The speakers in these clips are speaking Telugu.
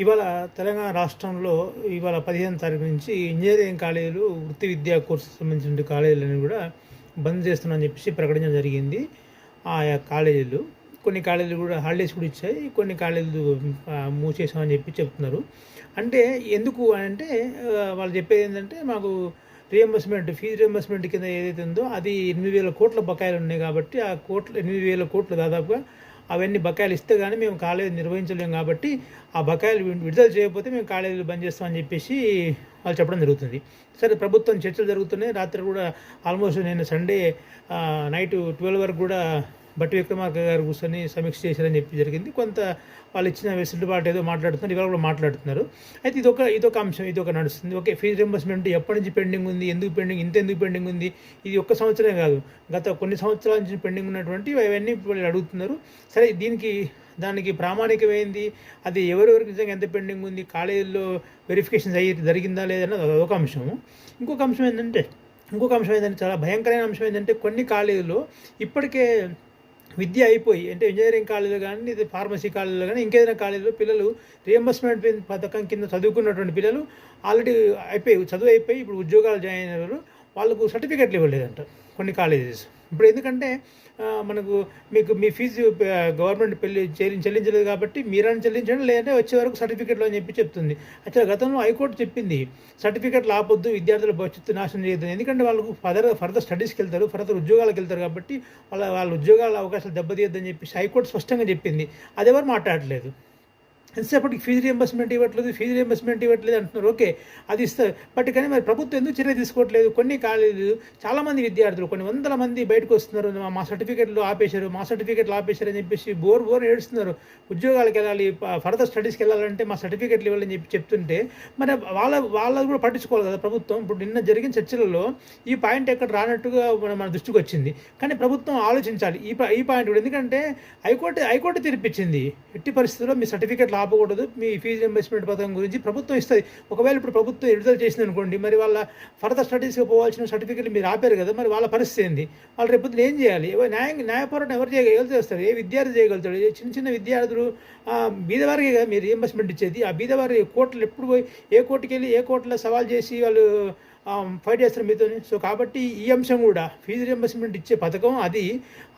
ఇవాళ తెలంగాణ రాష్ట్రంలో ఇవాళ పదిహేను తారీఖు నుంచి ఇంజనీరింగ్ కాలేజీలు వృత్తి విద్యా కోర్సు సంబంధించిన కాలేజీలను కూడా బంద్ చేస్తున్నామని చెప్పేసి ప్రకటించడం జరిగింది. ఆయా కాలేజీలు కొన్ని కాలేజీలు కూడా హాలిడేస్ కూడా ఇచ్చాయి కొన్ని కాలేజీలు మూసేసామని చెప్పి చెప్తున్నారు. అంటే ఎందుకు అని అంటే వాళ్ళు చెప్పేది ఏంటంటే మాకు రియంబర్స్మెంట్ ఫీజు రియంబర్స్మెంట్ కింద ఏదైతే ఉందో అది ఎనిమిది వేల కోట్ల బకాయిలు ఉన్నాయి కాబట్టి ఆ కోట్ల ఎనిమిది వేల కోట్లు దాదాపుగా అవన్నీ బకాయిలు ఇస్తే కానీ మేము కాలేజీ నిర్వహించలేము కాబట్టి ఆ బకాయిలు విడుదల చేయకపోతే మేము కాలేజీలు బంద్ చేస్తామని చెప్పేసి వాళ్ళు చెప్పడం జరుగుతుంది. సరే ప్రభుత్వం చర్చలు జరుగుతున్నాయి. రాత్రి కూడా ఆల్మోస్ట్ నేను సండే నైట్ ట్వెల్వ్ వరకు కూడా బట్టి విక్రమార్క గారు కూర్చొని సమీక్ష చేశారని చెప్పి జరిగింది. కొంత వాళ్ళు ఇచ్చిన వెసులుబాటు ఏదో మాట్లాడుతున్నారు ఇవాళ కూడా మాట్లాడుతున్నారు. అయితే ఇదొక ఇదొక అంశం ఇది నడుస్తుంది. ఓకే ఫీజు రింబర్స్మెంట్ ఎప్పటి నుంచి పెండింగ్ ఉంది ఎందుకు పెండింగ్ ఇంత ఎందుకు పెండింగ్ ఉంది ఇది ఒక్క సంవత్సరమే కాదు. గత కొన్ని సంవత్సరాల నుంచి పెండింగ్ ఉన్నటువంటి అవన్నీ వాళ్ళు అడుగుతున్నారు. సరే దీనికి దానికి ప్రామాణికమైంది అది ఎవరెవరికి నిజంగా ఎంత పెండింగ్ ఉంది కాలేజీల్లో వెరిఫికేషన్ అయ్యి జరిగిందా లేదన్నది అదొక అంశము ఇంకొక అంశం ఏంటంటే ఇంకొక అంశం ఏంటంటే చాలా భయంకరమైన అంశం ఏంటంటే కొన్ని కాలేజీలో ఇప్పటికే విద్య అయిపోయి అంటే ఇంజనీరింగ్ కాలేజీలో కానీ ఫార్మసీ కాలేజీలో కానీ ఇంకేదైనా కాలేజీలో పిల్లలు రియంబర్స్మెంట్ పథకం కింద చదువుకున్నటువంటి పిల్లలు ఆల్రెడీ అయిపోయి చదువు అయిపోయి ఇప్పుడు ఉద్యోగాలు జాయిన్ అయినారు వాళ్ళకు సర్టిఫికెట్లు ఇవ్వలేదంట కొన్ని కాలేజెస్ ఇప్పుడు ఎందుకంటే మనకు మీకు మీ ఫీజు గవర్నమెంట్ పెళ్ళి చెల్లి- చెల్లించలేదు కాబట్టి మీరని చెల్లించండి లేదంటే వచ్చే వరకు సర్టిఫికెట్లు అని చెప్పి చెప్తుంది. యాక్చువల్ గతంలో హైకోర్టు చెప్పింది సర్టిఫికెట్లు ఆపొద్దు విద్యార్థుల భవిష్యత్తు నాశనం చేయొద్దు ఎందుకంటే వాళ్ళకు ఫర్దర్ ఫర్దర్ స్టడీస్కి వెళ్తారు ఫర్దర్ ఉద్యోగాలకు వెళ్తారు కాబట్టి వాళ్ళ వాళ్ళ ఉద్యోగాల అవకాశాలు దెబ్బతీయద్దని చెప్పి హైకోర్టు స్పష్టంగా చెప్పింది. అది ఎవరు మాట్లాడలేదు. ఎంతసేపటికి ఫీజు రియంబర్స్మెంట్ ఇవ్వట్లేదు ఫీజు రియంబర్స్మెంట్ ఇవ్వట్లేదు అంటున్నారు. ఓకే అది ఇస్తారు బట్ కానీ మరి ప్రభుత్వం ఎందుకు చర్య తీసుకోవట్లేదు? కొన్ని కాలేజీలు చాలామంది విద్యార్థులు కొన్ని వందల మంది బయటకు వస్తున్నారు. మా- సర్టిఫికెట్లు ఆపేశారు మా సర్టిఫికెట్లు ఆపేశారు అని చెప్పేసి బోర్ బోర్ ఏడుస్తున్నారు. ఉద్యోగాలకు వెళ్ళాలి ఫర్దర్ స్టడీస్కి వెళ్ళాలంటే మా సర్టిఫికెట్లు ఇవ్వాలని చెప్పి చెప్తుంటే మరి వాళ్ళ వాళ్ళది కూడా పట్టించుకోవాలి కదా ప్రభుత్వం. ఇప్పుడు నిన్న జరిగిన చర్చలలో ఈ పాయింట్ ఎక్కడ రానట్టుగా మన మన దృష్టికి వచ్చింది. కానీ ప్రభుత్వం ఆలోచించాలి. ఈ ఈ పాయింట్ కూడా. ఎందుకంటే హైకోర్టు హైకోర్టు తీర్పిచ్చింది. ఎట్టి పరిస్థితుల్లో మీ సర్టిఫికెట్లు ఆపకూడదు మీ ఫీజు రింబర్స్మెంట్ పథకం గురించి ప్రభుత్వం ఇస్తుంది. ఒకవేళ ఇప్పుడు ప్రభుత్వం విడుదల చేసింది అనుకోండి మరి వాళ్ళ ఫర్దర్ స్టడీస్కి పోవాల్సిన సర్టిఫికెట్లు మీరు ఆపారు కదా మరి వాళ్ళ పరిస్థితి ఏంది? వాళ్ళు రేపు ఏం చేయాలి? న్యాయం న్యాయ పోరాటం ఎవరు చేయగలుగుతారు చేస్తారు? ఏ విద్యార్థి చేయగలుగుతాడు? ఏ చిన్న చిన్న విద్యార్థులు ఆ, బీదవారికి కదా మీరు రియంబర్స్మెంట్ ఇచ్చేది? ఆ బీదవారి కోర్టులు ఎప్పుడు పోయి ఏ కోర్టుకి వెళ్ళి ఏ కోర్టులో సవాల్ చేసి వాళ్ళు ఫైట్ చేస్తారు మీతో సో కాబట్టి ఈ అంశం కూడా ఫీజు రియంబర్స్మెంట్ ఇచ్చే పథకం అది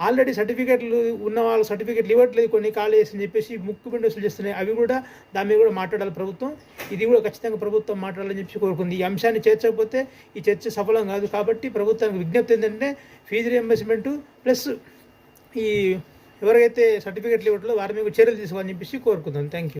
ఆల్రెడీ సర్టిఫికెట్లు ఉన్న వాళ్ళ సర్టిఫికేట్లు ఇవ్వట్లేదు కొన్ని కాలేజెస్ అని చెప్పేసి ముక్కు పిండి వసూలు చేస్తున్నాయి. అవి కూడా దాని మీద కూడా మాట్లాడాలి ప్రభుత్వం. ఇది కూడా ఖచ్చితంగా ప్రభుత్వం మాట్లాడాలని చెప్పి కోరుకుంది. ఈ అంశాన్ని చేర్చకపోతే ఈ చర్చ సఫలం కాదు కాబట్టి ప్రభుత్వానికి విజ్ఞప్తి ఏంటంటే ఫీజు రియంబర్స్మెంట్ ప్లస్ ఈ ఎవరైతే సర్టిఫికేట్లు ఇవ్వట్లేదో వారి మీద చర్యలు తీసుకోవాలని చెప్పేసి కోరుకుందాం. Thank you